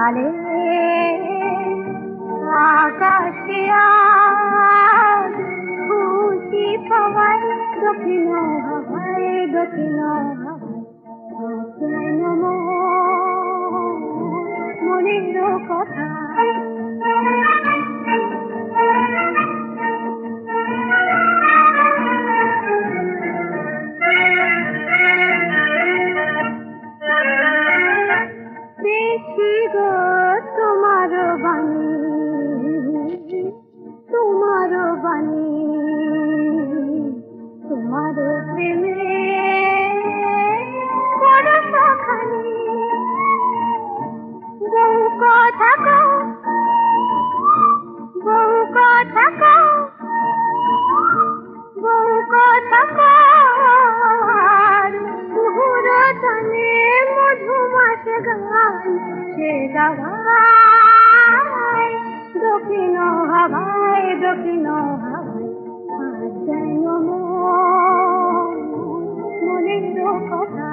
লালে আকাশে খুশি পাওয়ায় দক্ষিণ হাওয়ায় দক্ষিণ দেখি গো তোমার বাণী। সে গাওয়ায় দক্ষিণ হাওয়ায় দক্ষিণ হাওয়ায় আজ যেন মন মনের কথা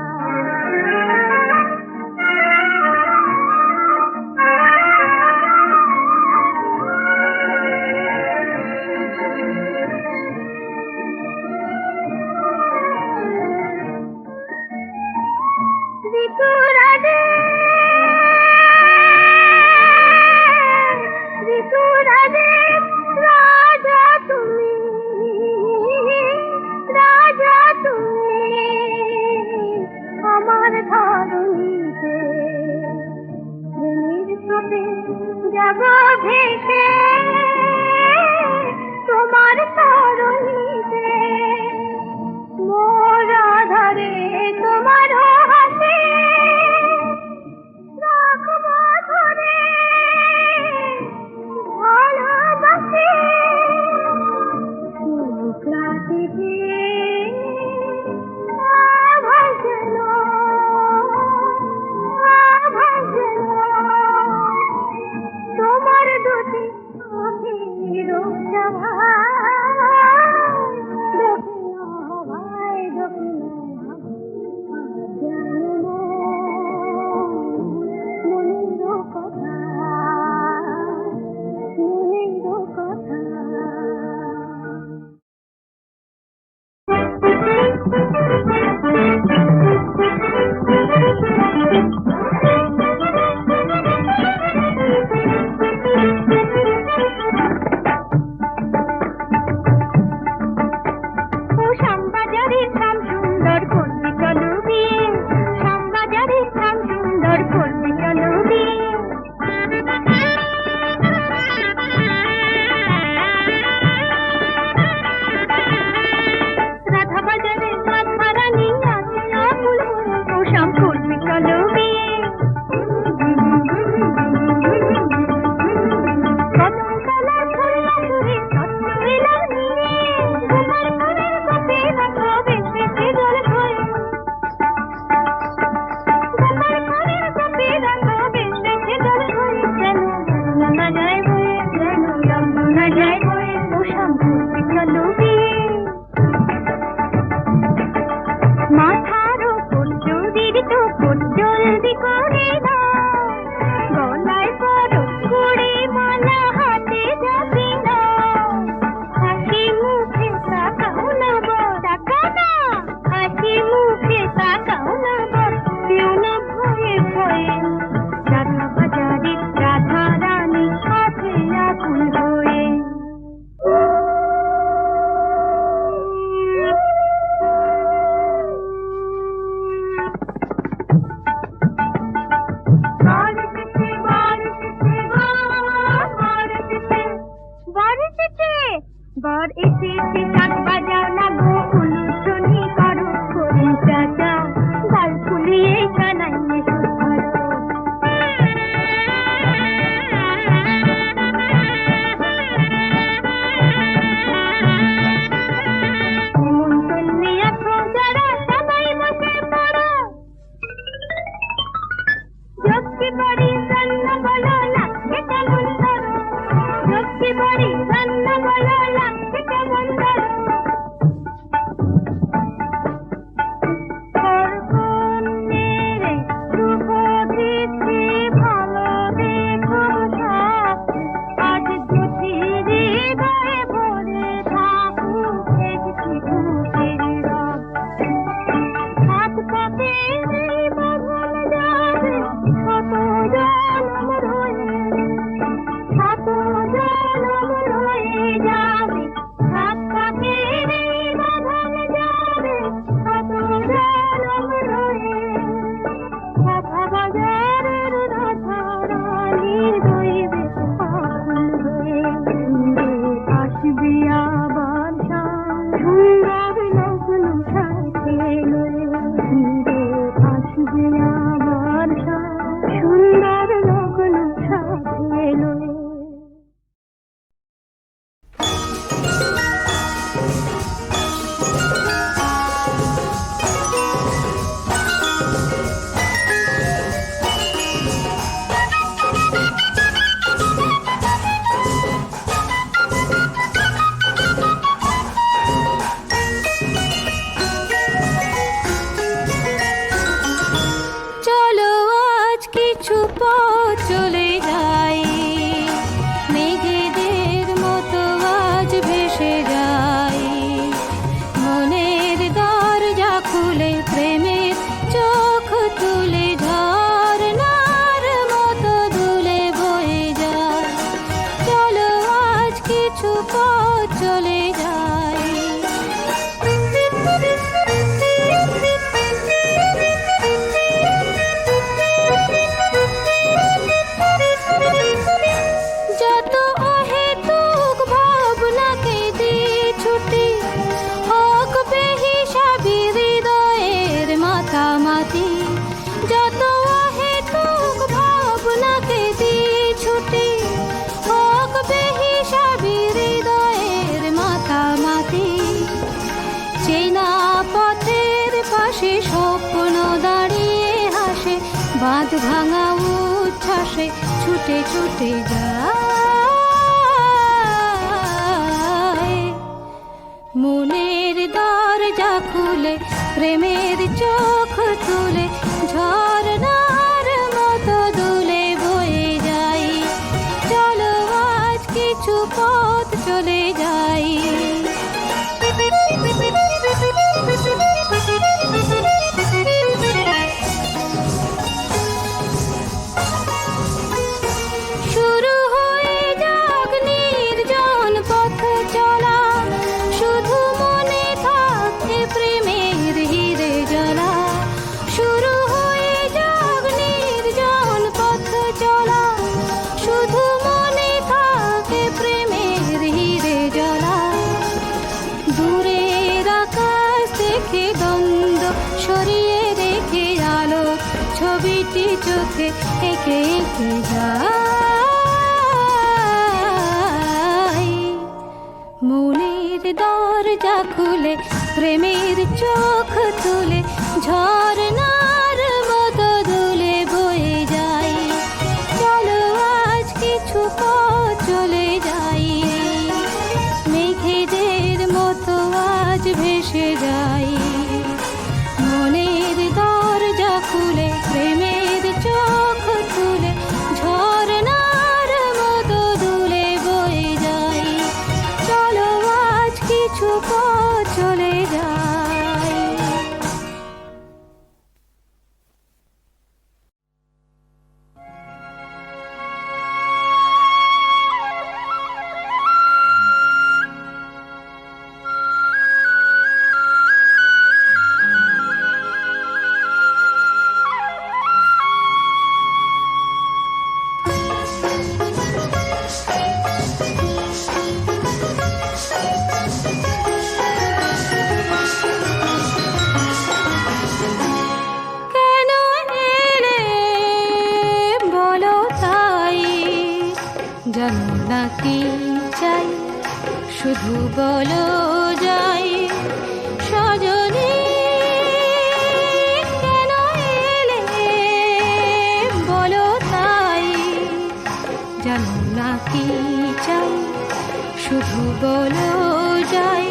করতে যায়। মনের দরজা খুলে, প্রেমের চোখ তুলে ঝরনার মতো দুলে বয়ে যাই। চলো আজ কিছু পর রেখে যাই। মনের দরজা খুলে প্রেমের চোখ তুলে ঝড় শুধু বলো যাই।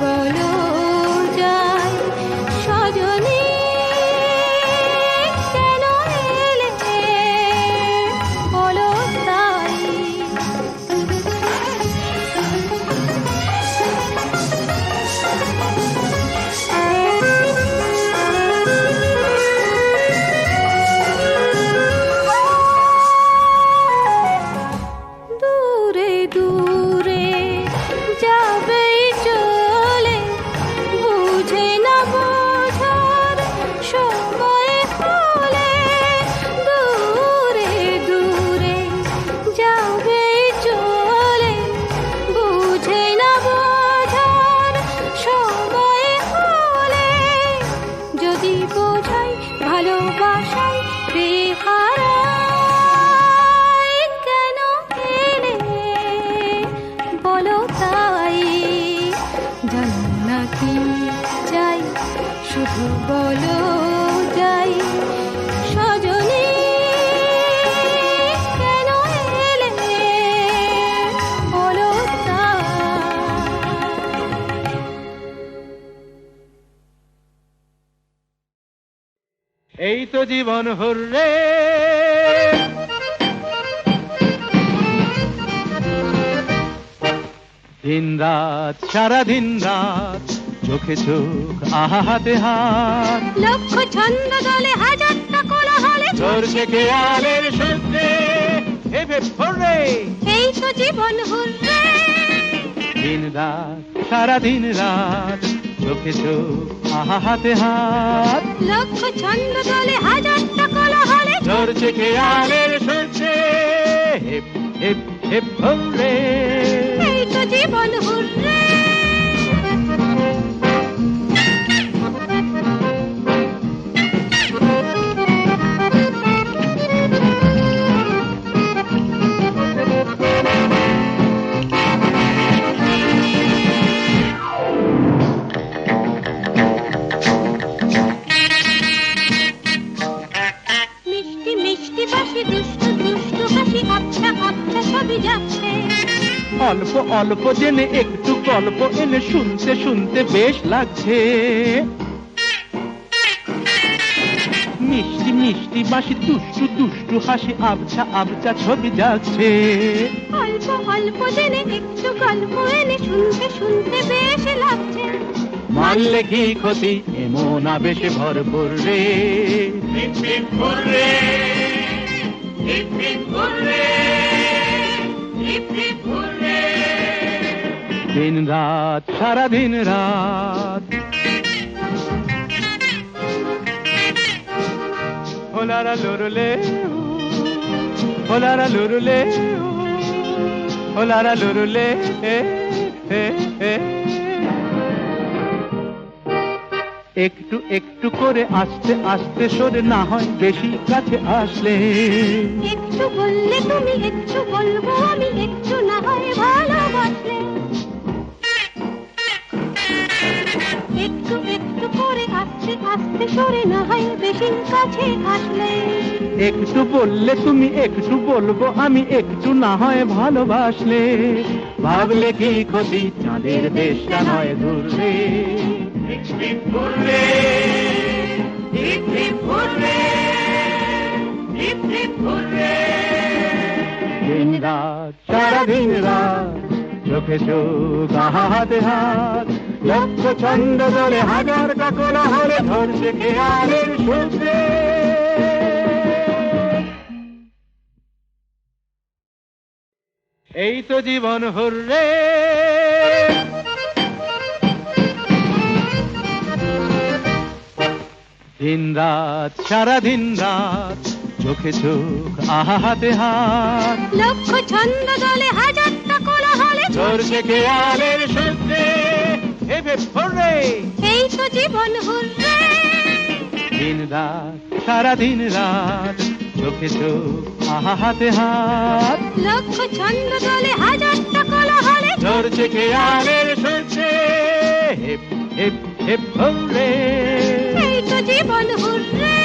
বলো এই তো জীবন হর্রে দিন রাত সারা দিন রাত চোখে চোখ আহা হাতে হাত। লক্ষ ছন্দ দলে হাজারটা কোলাহলে চলছে কেয়ালের সূত্রে হেবে হর্রে এই তো জীবন হুররে দিন রাত সারা দিন রাত চোখে চোখ আহা হাতে হাত। লক্ষ ছন্দ দলে হাজারটা কোলাহলে। চলছে কেয়ালের সরছে হেপ হেপ হেপ হর্রে অল্প অল্প জেনে একটু গল্প এনে শুনতে শুনতে বেশ লাগছে মিষ্টি মিষ্টি বাসি দুষ্টু দুষ্টু হাসি আবছা আবছা ছবি যাচ্ছে অল্প অল্প জেনে একটু গল্প এনে শুনতে শুনতে বেশ লাগছে মানলে কি ক্ষতি এমন আবেশে ভরপুর রে দিন রাত হোলারা লোরলে হোলারা লোরলে হোলারা লোরলে এ, এ। একটু একটু করে আস্তে আস্তে সরে না হয় বেশি কাছে আসলে একটু বললে তুমি একটু বলব আমি একটু না সরে না হয় বেশি কাছে আসলে। একটু বললে তুমি, একটু বলব, আমি একটু না হয় ভালোবাসলে। ভাবলে কি ক্ষতি? চাঁদের দেশটা নয় দূরে দিন রাত সারাদিন রাত চোখে চোখ, হাতে, হাত। লক্ষ ছন্দ দলে হাজার কাকলা হলে ধরছে খেয়ালের সূত্রে এই তো জীবন হর্রে দিন রাত সারা দিন রাত চোখে চোখ আহা হাতে হাত। লক্ষ ছন্দ দলে হাজারটা কোলা হলে ধরছে খেয়ালের সূত্রে হেবে পড়ে এই তো জীবন হুররে দিন রাত সারা দিন রাত চোখে চোখ আহা হাতে হাত। লক্ষ ছন্দ চলে হাজারটা কোলা হলে ধরছে খেয়ালের সরছে। হেপ হেপ হেপ হর্রে এই তো জীবন হুররে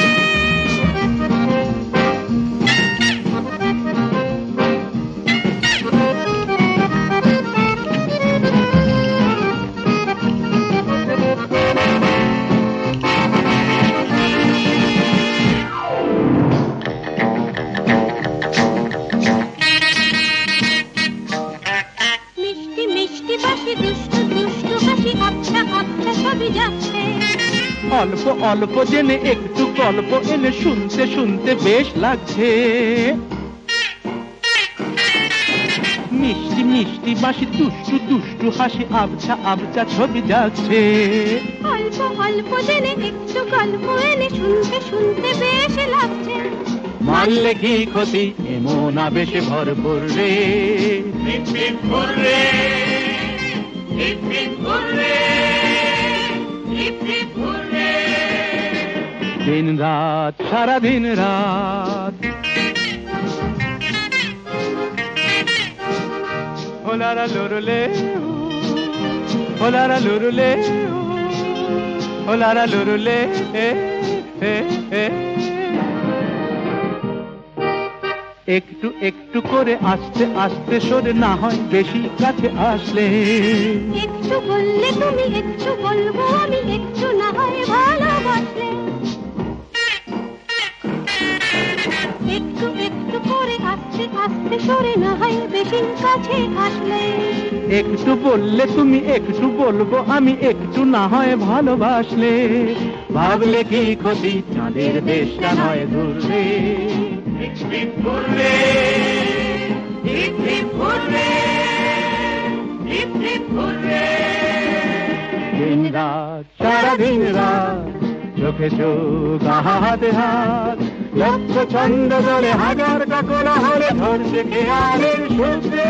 সবই যাচ্ছে অল্প অল্প জেনে একটু গল্প এনে শুনতে শুনতে বেশ লাগছে মিষ্টি মিষ্টি বাসি দুষ্টু দুষ্টু হাসি আবছা আবছা ছবি যাচ্ছে অল্প অল্প জেনে একটু গল্প এনে শুনতে শুনতে বেশ লাগছে মারলে কি ক্ষতি এমন আবেশে ভরপুর রে দিন রাত হোলারা লুরুলে হোলারা লুরুলে হোলারা লুরুলে এ, এ, এ। একটু একটু করে আসতে আসতে সরে না হয় বেশি কাছে আসলে। একটু বললে তুমি একটু বলব আমি একটু না হয় ভালোবাসলে। একটু একটু করে আস্তে আস্তে সরে না হয় বেশি কাছে আসলে। একটু বললে তুমি একটু বলব আমি একটু না হয় ভালোবাসলে। ভাবলে কি ক্ষতি? চাঁদের দেশটা নয় দূরে দিন রাত, সারা দিন রাত, চোখে চোখ হাতে হাত। লক্ষ চন্দ্র জলে হাজার কাকলা হলে ধরছে খেয়ালের সূত্রে